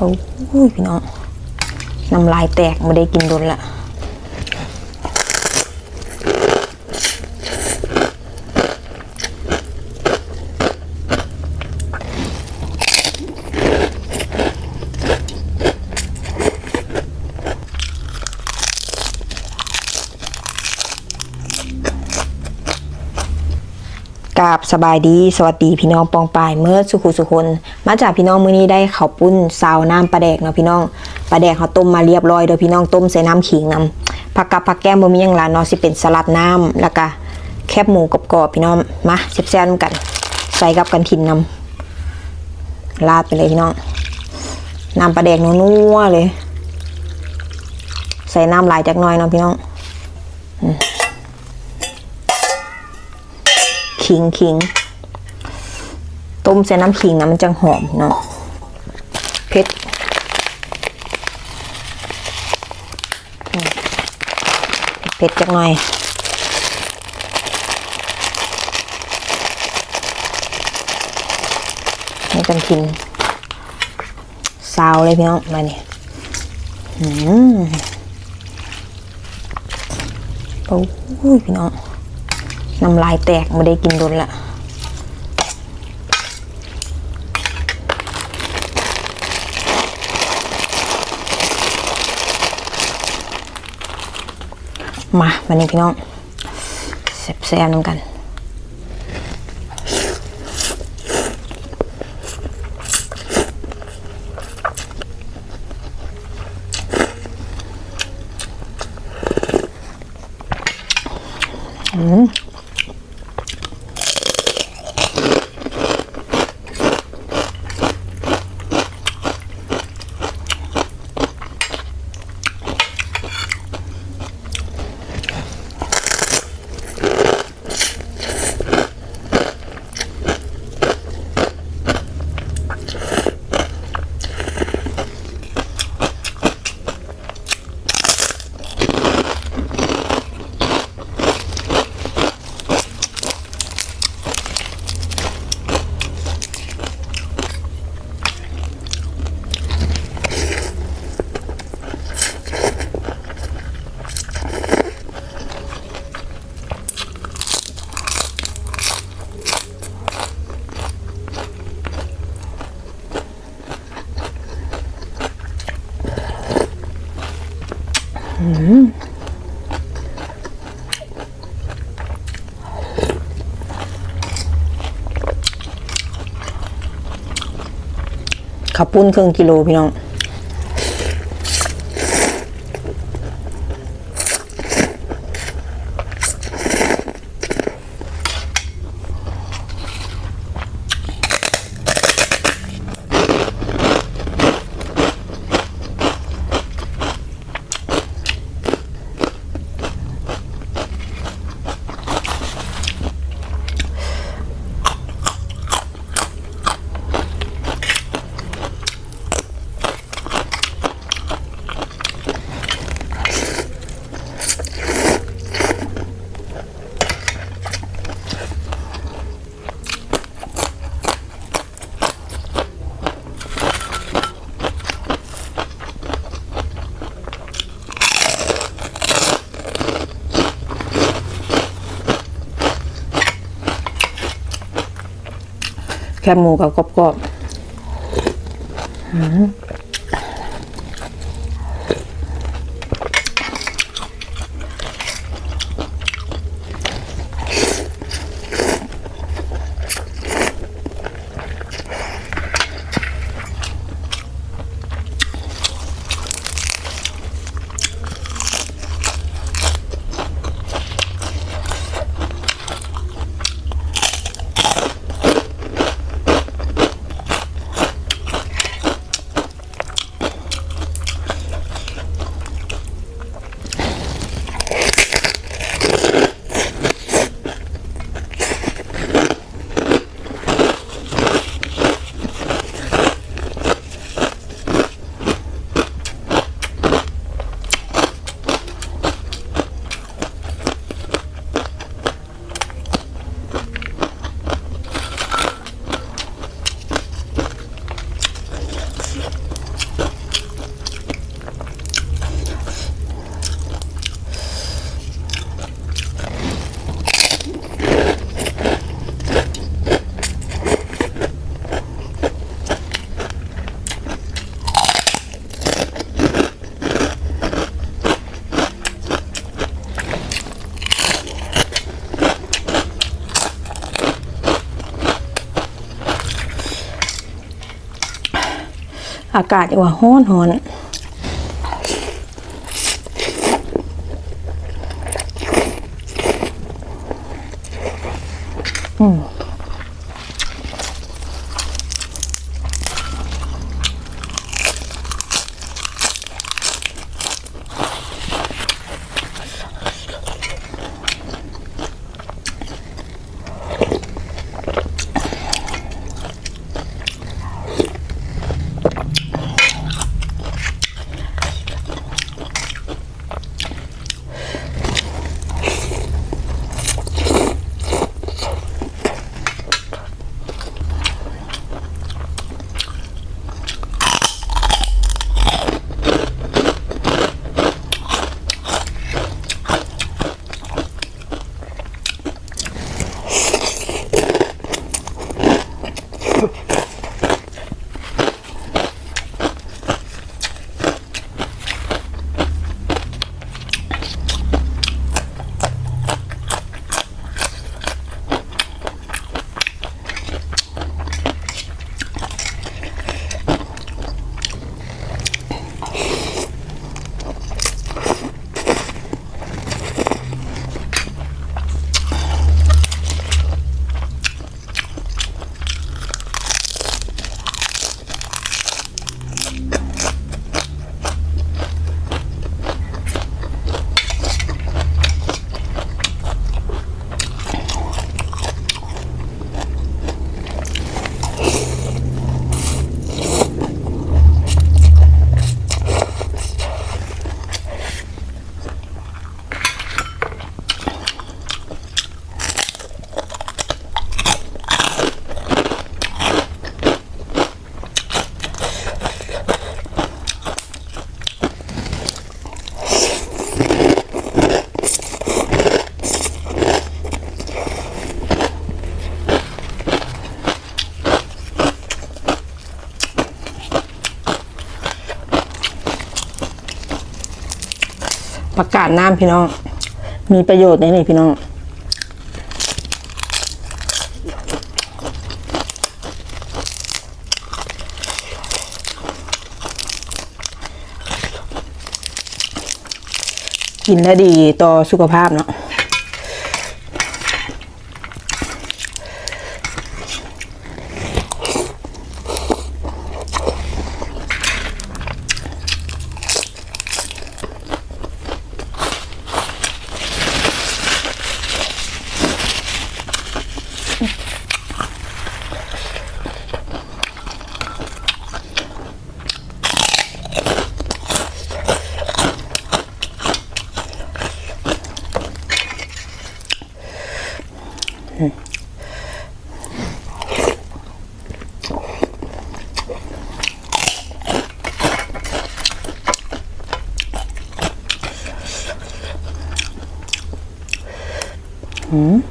โอ้ยพี่น้องน้ำลายแตกไม่ได้กินโดนละ กราบสบายดี สวัสดีพี่น้องปองปายเมื่อสุขุสุคน มาจากพี่น้องมื้อนี้ได้ข้าวปุ้นซาวน้ำปลาแดกเนาะพี่น้องปลาแดกเขาต้มมาเรียบร้อยโดยพี่น้องต้มใส่น้ำขิงนำผักกับผักแก้มบ่มีหยังหลานเนาะสิเป็นสลัดน้ำแล้วก็แคบหมูกรอบๆพี่น้องมาแซ่บๆกัน ใส่กับกันทินนำราดไปเลยพี่น้องน้ำปลาแดกนัวๆเลย ใส่น้ำหลายจักหน่อยเนาะพี่น้อง ขิงขิงต้มใส่น้ำขิงนะมันจังหอมเนาะเผ็ดเผ็ดจักหน่อยให้กันกินซาวเลยพี่น้องมาเนี่ยอืมโอ้ยพี่น้อง น้ำลายแตกไม่ได้กินโดนละมาวันนี้พี่น้องแซ่บๆน้ำกันอืม ขับปุ้นครึ่งกิโลพี่น้อง แคบหมูกับกรอบ อากาศว่าห้อนหอน ประกาศน้ำพี่น้อง มีประโยชน์ในนี่พี่น้องกินแล้วดีต่อสุขภาพเนาะ 嗯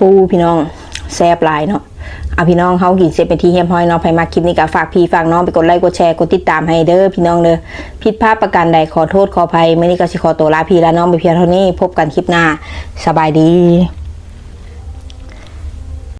ปูพี่น้องแซ่บลายเนาะเอาพี่น้องเขากินเสร็จเป็นที่เฮียมห้อยเนาะไปมาคลิปนี้ก็ฝากพี่ฝากน้องไปกดไลค์กดแชร์กดติดตามให้เด้อพี่น้องเด้อผิดพลาดประการใดขอโทษขออภัยไม่นี้ก็สิขอตัวลาพี่และน้องไปเพียงเท่านี้พบกันคลิปหน้าสบายดี